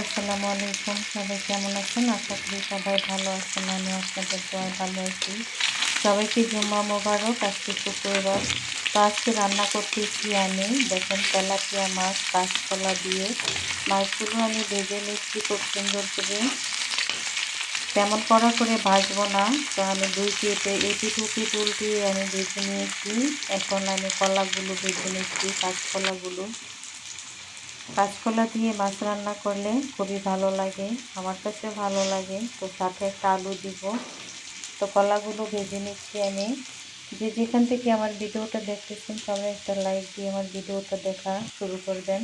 আসসালামু আলাইকুম। সবাই কেমন আছেন? আশা করি সবাই ভালো আছেন, আমি আপনাদের সবাই ভালো আছি। সবাইকে জুম্মা মোবারক, আজকে শুক্রবার। তো আজকে রান্না করতেছি আমি, দেখেন তেলাপিয়া মাছ কাঁচকলা দিয়ে। মাছগুলো আমি ভেজে নিচ্ছি খুব সুন্দর করে। তেমন কড়া করে ভাজবো না, তো আমি দুই কেটে এটি টুপি উল্টিয়ে আমি ভেজে নিয়েছি। এখন আমি কলাগুলো ভেজে নিচ্ছি কাঁচকলাগুলো কাঁচকলা দিয়ে মাছ রান্না করলে খুবই ভালো লাগে, আমার কাছে ভালো লাগে। তো সাথে একটা আলু দিব। তো কলাগুলো ভেজে নিচ্ছি আমি। যে যেখান থেকে আমার ভিডিওটা দেখতেছেন, সবাই একটা লাইক দিয়ে আমার ভিডিওটা দেখা শুরু করবেন।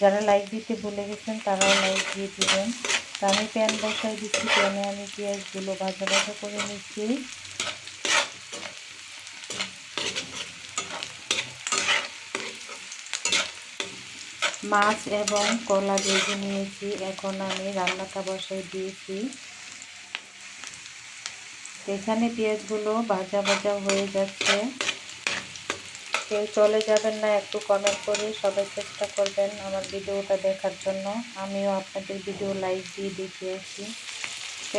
যারা লাইক দিতে ভুলে গেছেন, তারাও লাইক দিয়ে দিবেন। তো আমি প্যান বসাই দিচ্ছি, প্যানে আমি পেঁয়াজগুলো ভাজা ভাজা করে নিচ্ছি। মাছ এবং কলা ভেজে নিয়েছি। এখন আমি রান্নাটা বসাই দিয়েছি। এখানে পেঁয়াজগুলো ভাজা ভাজা হয়ে যাচ্ছে। কেউ চলে যাবেন না, একটু কমেন্ট করে সবাই চেষ্টা করবেন আমার ভিডিওটা দেখার জন্য। আমিও আপনাদের ভিডিও লাইক দিয়ে দেখিয়েছি।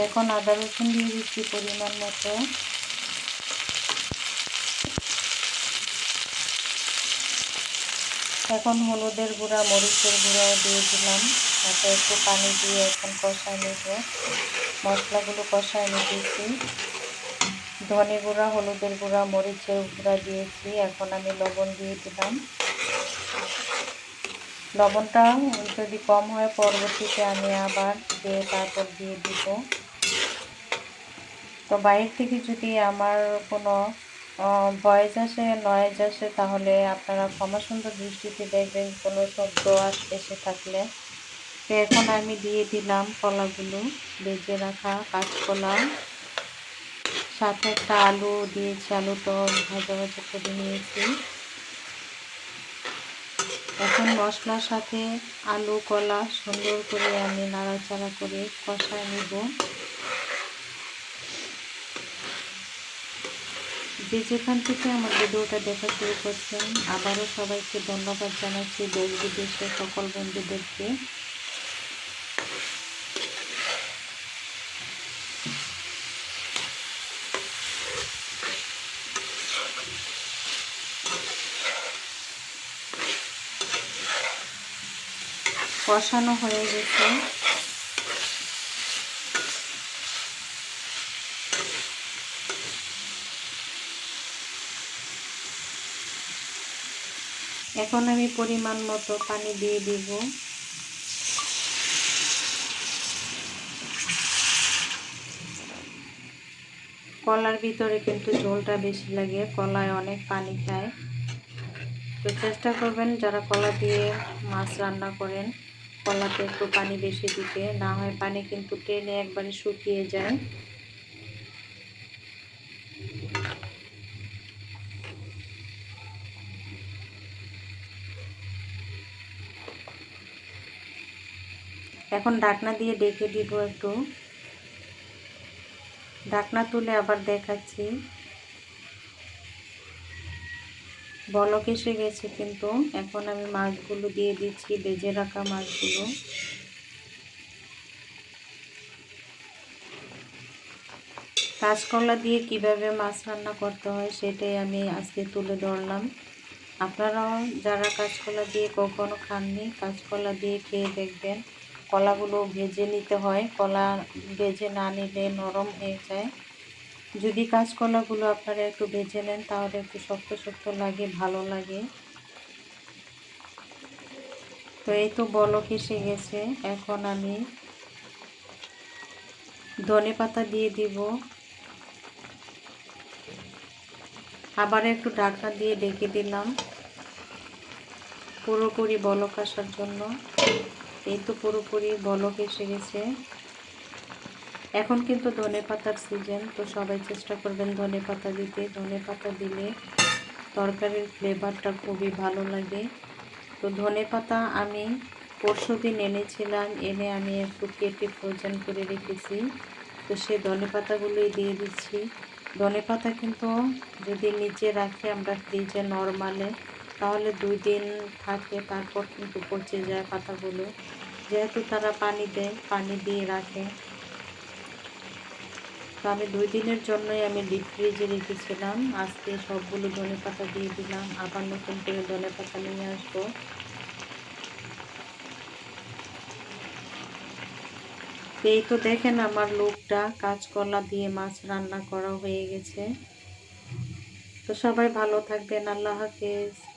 এখন আদা রসুন দিয়ে দিচ্ছি পরিমাণ মতো। এখন হলুদের গুঁড়া, মরিচের গুঁড়াও দিয়ে দিলাম। তাতে একটু পানি দিয়ে এখন কষায় নেব। মশলাগুলো কষায় নিতেছি ধনে গুঁড়া, হলুদের গুঁড়া, মরিচের গুঁড়া দিয়েছি। এখন আমি লবণ দিয়ে দিলাম। লবণটা যদি কম হয়, পরবর্তীতে আমি আবার দিয়ে তারপর দিয়ে দিব। তো বাইরে থেকে যদি আমার কোনো ভয়েস আসে নয়েজ আসে তাহলে আপনারা ক্ষমা সুন্দর দৃষ্টিতে দেখবেন কোনো শব্দ এসে থাকলে। তো এখন আমি দিয়ে দিলাম কলাগুলো, বেজে রাখা কাঁচকলা। সাথে একটা আলু দিয়েছি আলুটা ভাজা ভাজা করে নিয়েছি। এখন মশলার সাথে আলু কলা সুন্দর করে আমি নাড়াচাড়া করে কষায় নেব। যে যেখান থেকে আমার ভিডিওটা দেখা শুরু করছেন, আবারও সবাইকে ধন্যবাদ জানাচ্ছি দেশ বিদেশের সকল বন্ধুদেরকে। কষানো হয়ে গেছে। এখন আমি পরিমাণ মতো পানি দিয়ে দিব। কলার ভিতরে কিন্তু ঝোলটা বেশি লাগে, কলায় অনেক পানি খায়। তো চেষ্টা করবেন যারা কলা দিয়ে মাছ রান্না করেন, কলাতে একটু পানি বেশি দিতে। না হয় পানি কিন্তু টেনে একবারে শুকিয়ে যায়। এখন ঢাকনা দিয়ে ডেকে দিব একটু। ঢাকনা তুলে আবার দেখাচ্ছি। বলক এসে গেছে কিন্তু। এখন আমি মাছগুলো দিয়ে দিচ্ছি, বেজে রাখা মাছগুলো। কাঁচকলা দিয়ে কীভাবে মাছ রান্না করতে হয় সেটাই আমি আজকে তুলে ধরলাম। আপনারাও যারা কাঁচকলা দিয়ে কখনো খাননি, কাঁচকলা দিয়ে খেয়ে দেখবেন। কলাগুলো ভেজে নিতে হয়। কলা ভেজে না নিলে নরম হয়ে যায়। যদি কাঁচকলাগুলো আপনারা একটু ভেজে নেন, তাহলে একটু শক্ত শক্ত লাগে, ভালো লাগে। তো এই তো বলক এসে গেছে। এখন আমি ধনে পাতা দিয়ে দিব। আবার একটু ঢাকা দিয়ে ডেকে দিলাম। পুরোপুরি বলক আসার জন্য। এই তো পুরোপুরি বলক এসে গেছে। এখন কিন্তু ধনে পাতার সিজন তো সবাই চেষ্টা করবেন ধনে পাতা দিতে। ধনে পাতা দিলে তরকারির ফ্লেভারটা খুবই ভালো লাগে। তো ধনে পাতা আমি পরশু দিন এনেছিলাম, এনে আমি একটু কেটে ফ্রোজেন করে রেখেছি। তো সে ধনে পাতাগুলোই দিয়ে দিচ্ছি। ধনে পাতা কিন্তু যদি নিচে রাখি আমরা ফ্রিজে নর্মালে তাহলে দুই দিন থাকে, তারপর কিন্তু পচে যায় পাতাগুলো। যেহেতু তারা পানি দেয়, পানি দিয়ে রাখে। তো আমি দুই দিনের জন্যই আমি ডিপ ফ্রিজে রেখেছিলাম। আজকে সবগুলো ধনে পাতা দিয়ে দিলাম। আবার নতুন করে ধনে পাতা নিয়ে আসব। এই তো দেখেন আমার লোকটা কাঁচকলা দিয়ে মাছ রান্না করা হয়ে গেছে। তো সবাই ভালো থাকবেন। আল্লাহ হাফেজ।